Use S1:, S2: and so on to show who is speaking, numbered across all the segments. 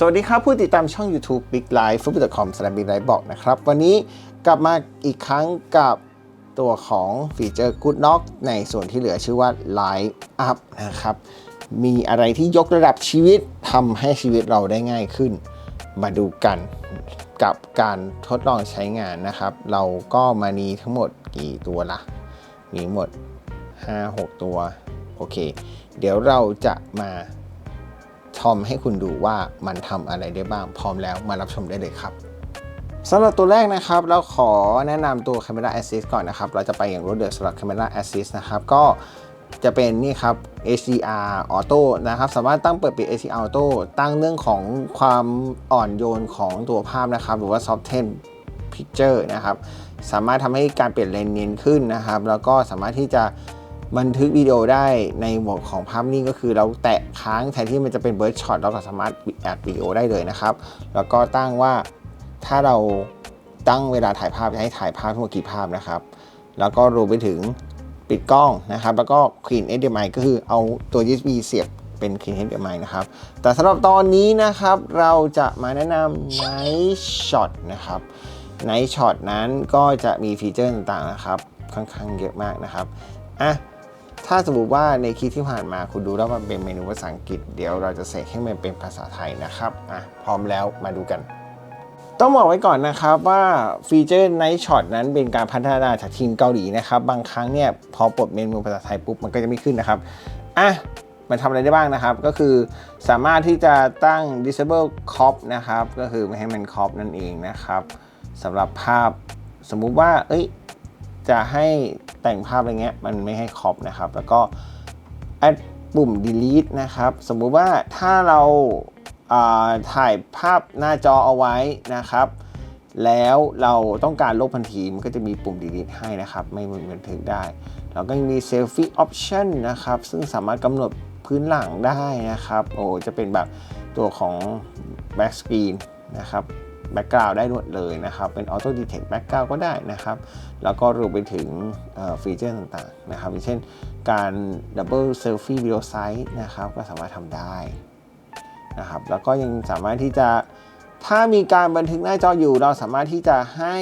S1: สวัสดีครับ ผู้ติดตามช่อง YouTube Big Life f o o d c o m สแลม Big Life บอกนะครับ วันนี้กลับมาอีกครั้งกับตัวของฟีเจอร์ Good Knock ในส่วนที่เหลือชื่อว่า Light Up นะครับ มีอะไรที่ยกระดับชีวิตทำให้ชีวิตเราได้ง่ายขึ้น มาดูกันกับการทดลองใช้งานนะครับ เราก็มานีทั้งหมดกี่ตัวละมีหมด 5-6 ตัว โอเค เดี๋ยวเราจะมา ทอมให้คุณดูว่ามันทำอะไรได้บ้าง พร้อมแล้วมารับชมได้เลยครับสำหรับตัวแรกนะครับ เราขอแนะนำตัว Camera Assist ก่อนนะครับ เราจะไปอย่างรวดเร็วสำหรับ Camera Assist นะครับ ก็จะเป็นนี่ครับ HDR Auto นะครับ สามารถตั้งเปิดปิด HDR Auto ตั้งเรื่องของความอ่อนโยนของตัวภาพนะครับ หรือว่า Soften Picture นะครับ สามารถทำให้การเปลี่ยนเลนส์เนียนขึ้นนะครับ แล้วก็สามารถที่จะ บันทึกวิดีโอได้ในโหมดของภาพนิ่งก็คือเราแตะค้างแทนที่มันจะเป็นเบิร์ดช็อตเราก็สามารถอัดวิดีโอได้เลยนะครับ แล้วก็ตั้งว่าถ้าเราตั้งเวลาถ่ายภาพจะให้ถ่ายภาพทั้งหมดกี่ภาพนะครับ แล้วก็รวมไปถึงปิดกล้องนะครับ แล้วก็ Clean HDMI ก็คือเอาตัว USB เสียบเป็น Clean HDMI นะครับ แต่สำหรับตอนนี้นะครับเราจะมาแนะนำ Night Shot นะครับ Night Shot นั้นก็จะมีฟีเจอร์ต่างๆนะครับ ค่อนข้างเยอะมากนะครับอะ ถ้าสมมติว่าในคลิปที่ผ่านมาคุณดูแล้วมันเป็นเมนูภาษาอังกฤษ เดี๋ยวเราจะเสกให้มันเป็นภาษาไทยนะครับอะพร้อมแล้วมาดูกันต้องบอกไว้ก่อนนะครับว่าฟีเจอร์ Night Shot นั้นเป็นการพัฒนาจากทีมเกาหลีนะครับ บางครั้งเนี่ยพอปลดเมนูภาษาไทยปุ๊บมันก็จะไม่ขึ้นนะครับอะมันทำอะไรได้บ้างนะครับ ก็คือสามารถที่จะตั้ง disable crop นะครับ ก็คือไม่ให้มัน crop นั่นเองนะครับสำหรับภาพสมมุติว่า เอ้ย จะให้แต่งภาพอะไรเงี้ยมันไม่ให้ crop นะครับ แล้วก็ add ปุ่ม delete นะครับ สมมุติว่าถ้าเราอ่าถ่ายภาพหน้าจอเอาไว้นะครับ แล้วเราต้องการลบทันทีมันก็จะมีปุ่ม delete ให้นะครับ ไม่บันทึกได้แล้วก็ยังมี selfie option นะครับ ซึ่งสามารถกำหนดพื้นหลังได้นะครับ โอ้จะเป็นแบบตัวของ back screen นะครับ background ได้หมดเลยนะครับ เป็น auto detect background ก็ได้นะครับ แล้วก็รวมไปถึงฟีเจอร์ต่างๆนะครับอย่างเช่นการ double selfie video size นะครับก็สามารถทำได้นะครับแล้วก็ยังสามารถที่จะถ้ามีการบันทึกหน้าจออยู่ เราสามารถที่จะให้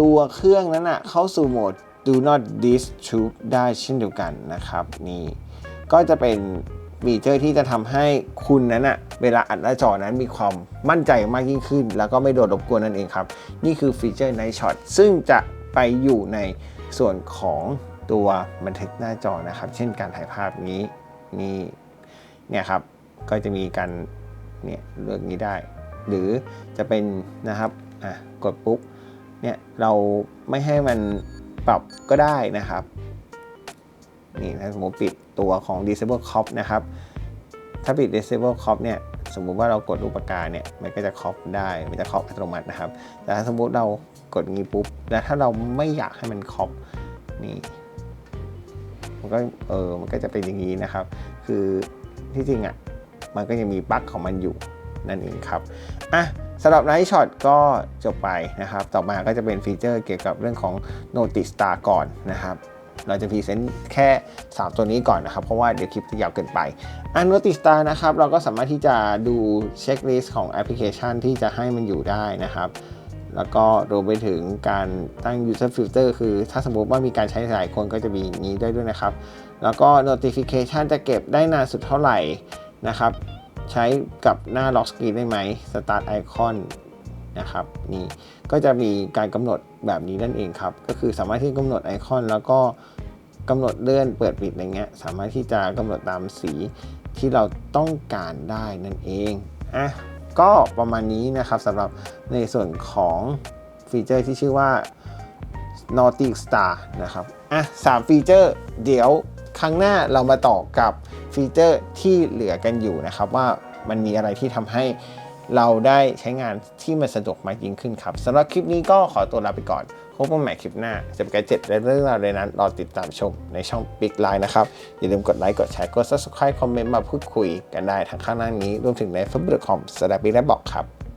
S1: ตัวเครื่องนั้นนะเข้าสู่โหมด do not disturb ได้เช่นเดียวกันนะครับ นี่ก็จะเป็น ฟีเจอร์ที่จะทำให้คุณนั้นอะเวลาอัดหน้าจอนั้นมีความมั่นใจมากยิ่งขึ้น แล้วก็ไม่โดนรบกวนนั่นเองครับ นี่คือฟีเจอร์ Night Shot ซึ่งจะไปอยู่ในส่วนของตัวบันทึกหน้าจอนะครับ เช่นการถ่ายภาพนี้นี่เนี่ยครับก็จะมีการเนี่ยเลือกนี้ได้ หรือจะเป็นนะครับอะกดปุ๊บเนี่ยเราไม่ให้มันปรับก็ได้นะครับ นี่ถ้าสมมติปิดตัวของ disable crop นะครับ ถ้าปิด disable crop เนี่ยสมมุติว่าเรากดรูปปากกาเนี่ยมันก็จะ crop ได้มันจะ crop อัตโนมัตินะครับ แต่ถ้าสมมุติเรากดงี้ปุ๊บแล้วถ้าเราไม่อยากให้มัน crop นี่มันก็เออมันก็จะเป็นอย่างนี้นะครับ คือที่จริงอะมันก็ยังมีบั๊กของมันอยู่นั่นเองครับอะสำหรับ Night Shot ก็จบไปนะครับ ต่อมาก็จะเป็นฟีเจอร์เกี่ยวกับเรื่องของ Notice Star ก่อนนะครับ เราจะพรีเซนต์แค่ 3 ตัวนี้ก่อนนะครับ เพราะว่าเดี๋ยวคลิปจะยาวเกินไปอัน Notice Star นะครับ เราก็สามารถที่จะดูเช็คลิสต์ของแอปพลิเคชันที่จะให้มันอยู่ได้นะครับแล้วก็รวมไปถึงการตั้ง user filter คือถ้าสมมติว่ามีการใช้หลายคนก็จะมีนี้ได้ด้วยนะครับ แล้วก็ notification จะเก็บได้นานสุดเท่าไหร่นะครับ ใช้กับหน้า lock screen ได้ไหม start icon นะครับนี่ก็จะมีการกำหนดแบบนี้นั่นเองครับ ก็คือสามารถที่กำหนดไอคอน แล้วก็กำหนดเลื่อนเปิดปิดอะไรเงี้ยสามารถที่จะกำหนดตามสีที่เราต้องการได้นั่นเองอะก็ประมาณนี้นะครับสำหรับในส่วนของฟีเจอร์ที่ชื่อว่า Nautic Star นะครับอะสามฟีเจอร์เดี๋ยวครั้งหน้าเรามาต่อกับฟีเจอร์ที่เหลือกันอยู่นะครับว่ามันมีอะไรที่ทำให้ เราได้ใช้งานที่มันสะดวกมากยิ่งขึ้นครับสำหรับคลิปนี้ก็ขอตัวลาไปก่อนพบกันใหม่คลิปหน้าจะเป็นการเจ็ดและเรื่องราวในนั้นรอติดตามชมในช่อง Big Line นะครับ อย่าลืมกดไลค์กดแชร์กด Subscribe คอมเมนต์มาพูดคุยกันได้ทางข้างล่างนี้รวมถึงใน facebook.com สแลบบิ๊กและบอกครับ